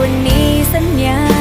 วันนี้สัญญา